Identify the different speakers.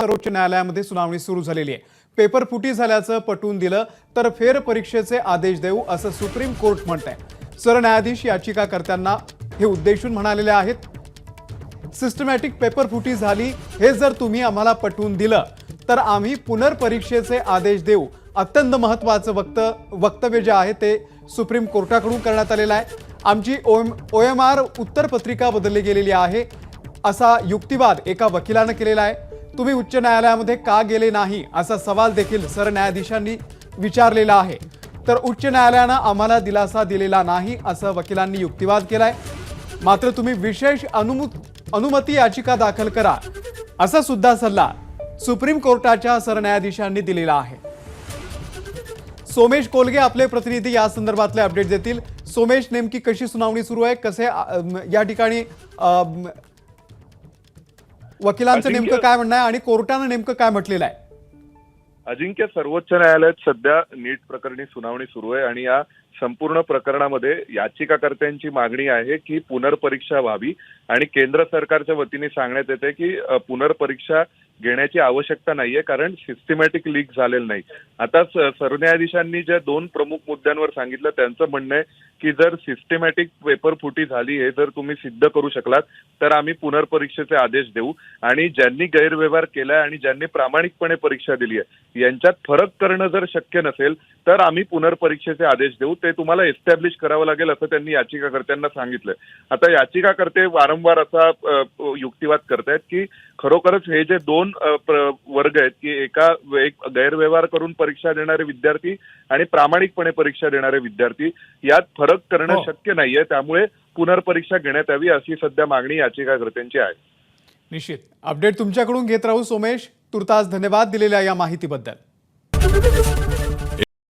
Speaker 1: सर्वोच्च न्यायालयामध्ये सुनावणी सुरू झालेली आहे. पेपर फुटी झाल्याचं पटवून दिलं तर फेर परीक्षेचे आदेश देऊ असं सुप्रीम कोर्ट म्हणत आहे सरन्यायाधीश याचिकाकर्त्यांना हे उद्देशून म्हणालेले आहेत सिस्टमॅटिक पेपर फुटी झाली हे जर तुम्ही आम्हाला पटवून दिलं तर आम्ही पुनर्परीक्षेचे आदेश देऊ. अत्यंत महत्वाचं वक्त वक्तव्य जे आहे ते सुप्रीम कोर्टाकडून करण्यात आलेलं आहे. आमची ओ एम आर उत्तरपत्रिका बदलली गेलेली आहे असा युक्तिवाद एका वकिलानं केलेला आहे. तुम्ही उच्च न्यायालयामध्ये का गेले नाही असा सवाल देखील सरन्यायाधीशांनी विचारलेला आहे. तर उच्च न्यायालयानं आम्हाला दिलासा दिलेला नाही असं वकिलांनी युक्तिवाद केलाय. मात्र तुम्ही विशेष अनुमु अनुमती याचिका दाखल करा असा सुद्धा सल्ला सुप्रीम कोर्टाच्या सरन्यायाधीशांनी दिलेला आहे. सोमेश कोलगे आपले प्रतिनिधी या संदर्भातले अपडेट देतील. सोमेश नेमकी कशी सुनावणी सुरू आहे? कसे या ठिकाणी वकिलांचं नेमकं काय म्हणणं आहे आणि कोर्टानं नेमकं काय म्हटलेलं आहे?
Speaker 2: अजिंक्य सर्वोच्च न्यायालयात सध्या नीट प्रकरणी सुनावणी सुरू आहे आणि या संपूर्ण प्रकरणामध्ये याचिकाकर्त्यांची मागणी आहे की पुनर्परीक्षा व्हावी. आणि केंद्र सरकारच्या वतीने सांगण्यात येते की पुनर्परीक्षा घेण्याची आवश्यकता नाहीये कारण सिस्टमॅटिक लीक झालेलं नाही. आता सरन्यायाधीशांनी ज्या दोन प्रमुख मुद्द्यांवर सांगितलं त्यांचं म्हणणं आहे की जर सिस्टमॅटिक पेपर फुटी झाली हे जर तुम्ही सिद्ध करू शकलात तर आम्ही पुनर्परीक्षेचे आदेश देऊ. आणि ज्यांनी गैरव्यवहार केलाय आणि ज्यांनी प्रामाणिकपणे परीक्षा दिली आहे यांच्यात फरक करणं जर शक्य नसेल तर आम्ही पुनर्परीक्षेचे आदेश देऊ. ते तुम्हाला एस्टॅब्लिश करावं लागेल असं त्यांनी याचिकाकर्त्यांना सांगितलंय आता याचिकाकर्ते वारंवार असा युक्तिवाद करतायत की खरोखरच हे जे दोन प्र- वर्ग आहेत की एका एक गैरव्यवहार करून परीक्षा देणारे विद्यार्थी आणि प्रामाणिकपणे परीक्षा देणारे विद्यार्थी यात फरक करणं
Speaker 1: हो.
Speaker 2: शक्य नाहीये. त्यामुळे पुनर्परीक्षा घेण्यात यावी अशी सध्या मागणी याचिकाकर्त्यांची आहे.
Speaker 1: निश्चित. अपडेट तुमच्याकडून घेत राहू सोमेश. तुर्तास धन्यवाद दिलेल्या या माहितीबद्दल.